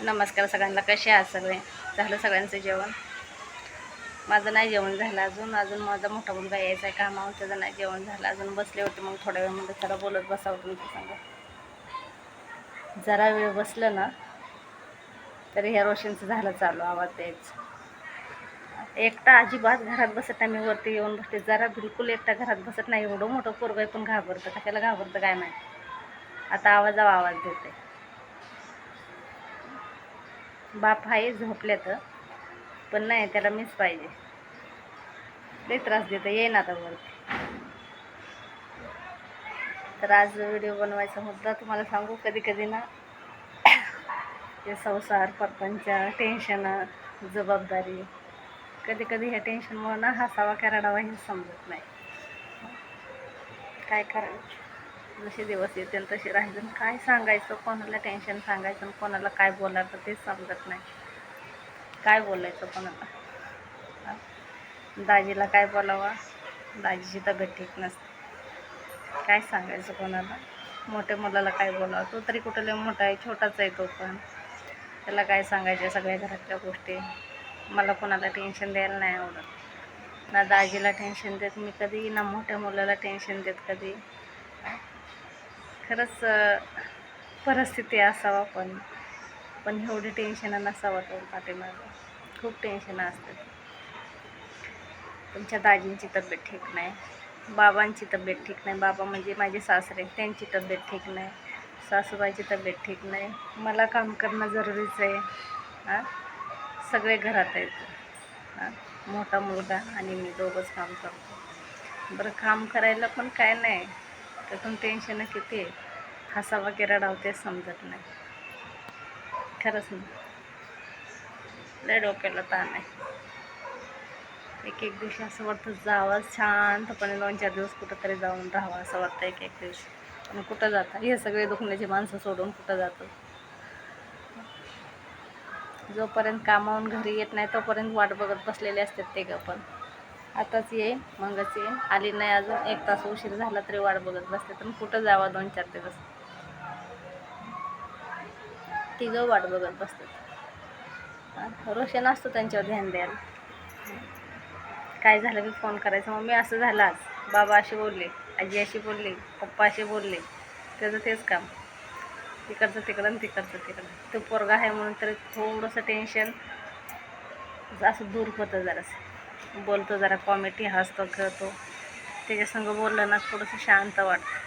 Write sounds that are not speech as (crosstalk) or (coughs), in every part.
नमस्कार सगळ्यांना कसे आहात सगळे? झालं सगळ्यांचं जेवण? माझं नाही जेवण झालं अजून. अजून माझा मोठा मुलगा यायचा आहे कामावर त्याचं नाही जेवण झालं. अजून बसले होते मग थोड्या वेळ म्हणजे जरा बोलत बसावं तुमचं सांगा. जरा वेळ बसलं ना तरी ह्या रोशनचं झालं चालू आवाज द्यायचं. एकटा अजिबात घरात बसत नाही मी वरती येऊन बसते. जरा बिलकुल एकटा घरात बसत नाही. एवढं मोठं पोरगं आहे पण घाबरतं. कशाला घाबरतं काय नाही आता आवाजावा आवाज देते. बाप आहे झोपल्यात पण नाही त्याला मीच पाहिजे. लई त्रास देतं येईन आता वरती. तर आज व्हिडिओ बनवायचा मुद्दा तुम्हाला सांगू कधी कधी ना (coughs) हे संसार परपंचा टेन्शन जबाबदारी कधी कधी ह्या टेन्शनमुळं ना हसावा का हे समजत नाही. काय करायचं? जसे दिवस येतील तसे राहायचं आणि काय सांगायचं कोणाला टेन्शन सांगायचं आणि कोणाला काय बोलायचं तेच समजत नाही. काय बोलायचं कोणाला? दाजीला काय बोलावा? दाजीची तब्येत ठीक नसते. काय सांगायचं कोणाला? मोठ्या मुलाला काय बोलावं? तो तरी कुठं लय मोठा आहे छोटाच आहे तो पण. त्याला काय सांगायच्या सगळ्या घरातल्या गोष्टी? मला कोणाला टेन्शन द्यायला नाही आवडत. ना दाजीला टेन्शन देत मी कधी ना मोठ्या मुलाला टेन्शन देत कधी. खरंच परिस्थिती असावा पण पण एवढी टेन्शन नसावं तो पाठीमागं. खूप टेन्शन असतात तुमच्या दाजींची तब्येत ठीक नाही बाबांची तब्येत ठीक नाही. बाबा म्हणजे माझे सासरे त्यांची तब्येत ठीक नाही सासूबाईची तब्येत ठीक नाही. मला काम करणं जरुरीचं आहे. हां? सगळे घरात आहेत. हां? मोठा मुलगा आणि मी दोघंच काम करतो. बरं काम करायला पण काय नाही. त्यातून टेन्शन किती आहे हसावा की डावते समजत नाही. खरंच ना. लय डोक्याला ताण आहे. एक एक दिवशी असं वाटतं जावं शांतपणे दोन चार दिवस कुठं तरी जाऊन राहावं असं वाटतं एक एक दिवशी. पण कुठं जाता? हे सगळे दुखण्याची माणसं सोडून कुठं जातो? जोपर्यंत कामावून घरी येत नाही तोपर्यंत वाट बघत बसलेले असतात ते गं पण. आताच ये मगच ये. आली नाही अजून. एक तास उशीर झाला तरी वाट बघत बसते. तर कुठं जावा? दोन चार दिवस. तिघं वाट बघत बसतात रोशन असतो त्यांच्यावर ध्यान द्यायला. काय झालं की फोन करायचं? मम्मी असं झालं आज. बाबा अशी बोलले आजी अशी बोलली पप्पा अशी बोलले. त्याचं तेच काम. तिकडचं तिकडं आणि तिकडचं तिकडं. तो पोरगा आहे म्हणून तरी थोडंसं टेन्शन असं दूर होतं जरासं. बोलतो जरा कॉमेडी हसतो खेळतो. त्याच्यासंग बोललं ना थोडंसं शांत वाटतं.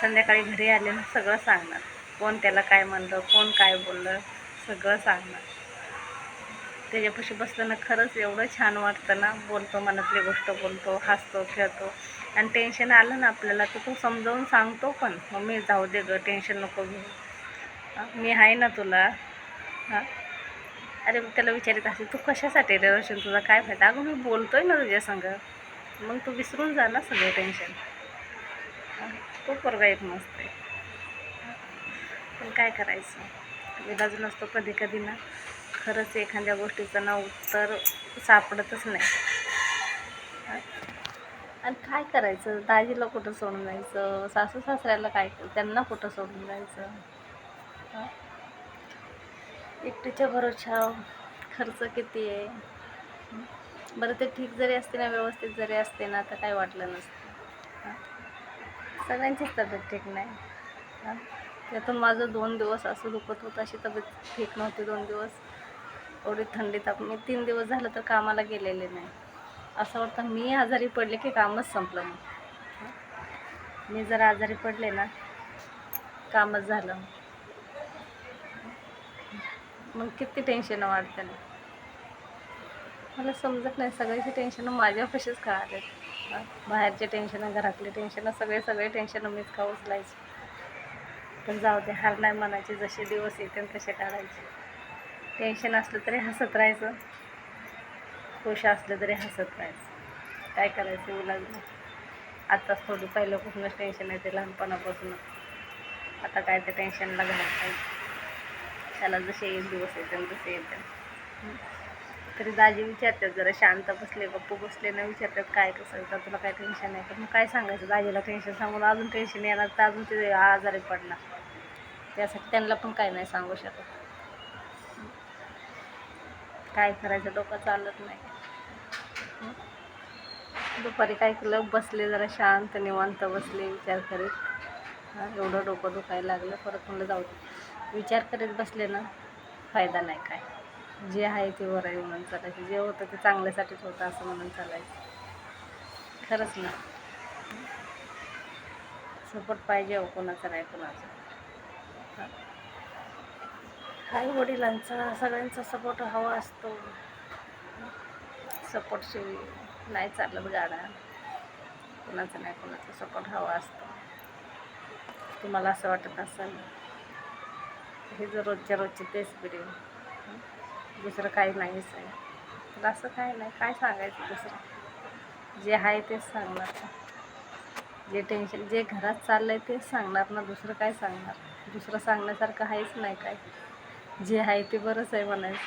संध्याकाळी घरी आले ना सगळं सांगणार. कोण त्याला काय म्हणलं कोण काय बोललं सगळं सांगणार. त्याच्यापाशी बसलं ना खरंच एवढं छान वाटतं ना. बोलतो मनातली गोष्ट बोलतो हसतो खेळतो. आणि टेन्शन आलं ना आपल्याला तर तो समजावून सांगतो पण मम्मी जाऊ दे गं टेन्शन नको घेऊ. मी आहे ना तुला. हां अरे मग त्याला विचारित असेल तू कशासाठी रे रोशन तुझा काय फायदा अगं मी बोलतोय ना तुझ्या संग. मग तू विसरून जा ना सगळं टेन्शन तो पोरगा एक मस्त आहे. पण काय करायचं? विलाज नसतो कधी कधी ना. खरंच एखाद्या गोष्टीचं ना उत्तर सापडतच नाही. आणि काय करायचं? दाजीला कुठं सोडून जायचं? सासू सासऱ्याला काय? त्यांना कुठं सोडून जायचं? एकटीच्या भरोशा खर्च किती आहे? बरं ते ठीक जरी असते ना व्यवस्थित जरी असते ना तर काय वाटलं नसतं. सगळ्यांचीच तब्येत ठीक नाही. त्यातून माझं दोन दिवस असं दुखत होतं अशी तब्येत ठीक नव्हती दोन दिवस. एवढी थंडी ताप. मी तीन दिवस झालं तर कामाला गेलेले नाही. असं वाटतं मी आजारी पडले की कामच संपलं मग. मी जर आजारी पडले ना कामच झालं. मग किती टेन्शन वाढते ना मला समजत नाही. सगळ्याची टेन्शन माझ्यापाशीच का आले बाहेरचे टेन्शन घरातले टेन्शन सगळे सगळे टेन्शन मीच का उचलायचे? पण जाऊ दे हार नाही मनाचे जसे दिवस येतील तसे काढायचे. टेन्शन असलं तरी हसत राहायचं. खुश असलं तरी हसत राहायचं. काय करायचं इलाज नाही आत्ताच थोडी पहिल्यापासूनच टेन्शन येते लहानपणापासून. आता काय ते टेन्शनला घालत पाहिजे त्याला जसे एक दिवस येते तसे येते. तरी दाजी विचारतात जरा शांत बसले गप्पू बसले ना विचारतात काय कसं का तुला काय टेन्शन नाही तर मग काय सांगायचं? दाजीला टेन्शन सांगून अजून टेन्शन येणार तर अजून ते आजारी पडणार. त्यासाठी त्यांना पण काय नाही सांगू शकत. काय करायचं? डोकं चालत नाही. दुपारी काय केलं? बसले जरा शांत निवांत बसले विचार करीत. एवढं डोकं दुखायला लागलं परत म्हणलं जाऊ दे. विचार करीत बसले ना फायदा नाही काय. जे आहे ते बरं आहे म्हणून चालायचं. जे होतं ते चांगल्यासाठीच होतं असं म्हणून चालायचं. खरंच ना. सपोर्ट पाहिजे हो कोणाचा नाही कोणाचा. आई वडिलांचा सगळ्यांचा सपोर्ट हवा असतो. सपोर्टशिवाय नाही चालत गाडा कोणाचा नाही कोणाचा सपोर्ट हवा असतो. तुम्हाला असं वाटत असेल? हे जर रोजच्या रोजचे तेच व्हिडिओ दुसरं काही नाहीच आहे. तर असं काही नाही. काय सांगायचं दुसरं? जे आहे तेच सांगणार जे टेन्शन जे घरात चाललं आहे तेच सांगणार ना दुसरं काय सांगणार? दुसरं सांगण्यासारखं आहेच नाही काय. जे आहे ते बरंच आहे म्हणायचं.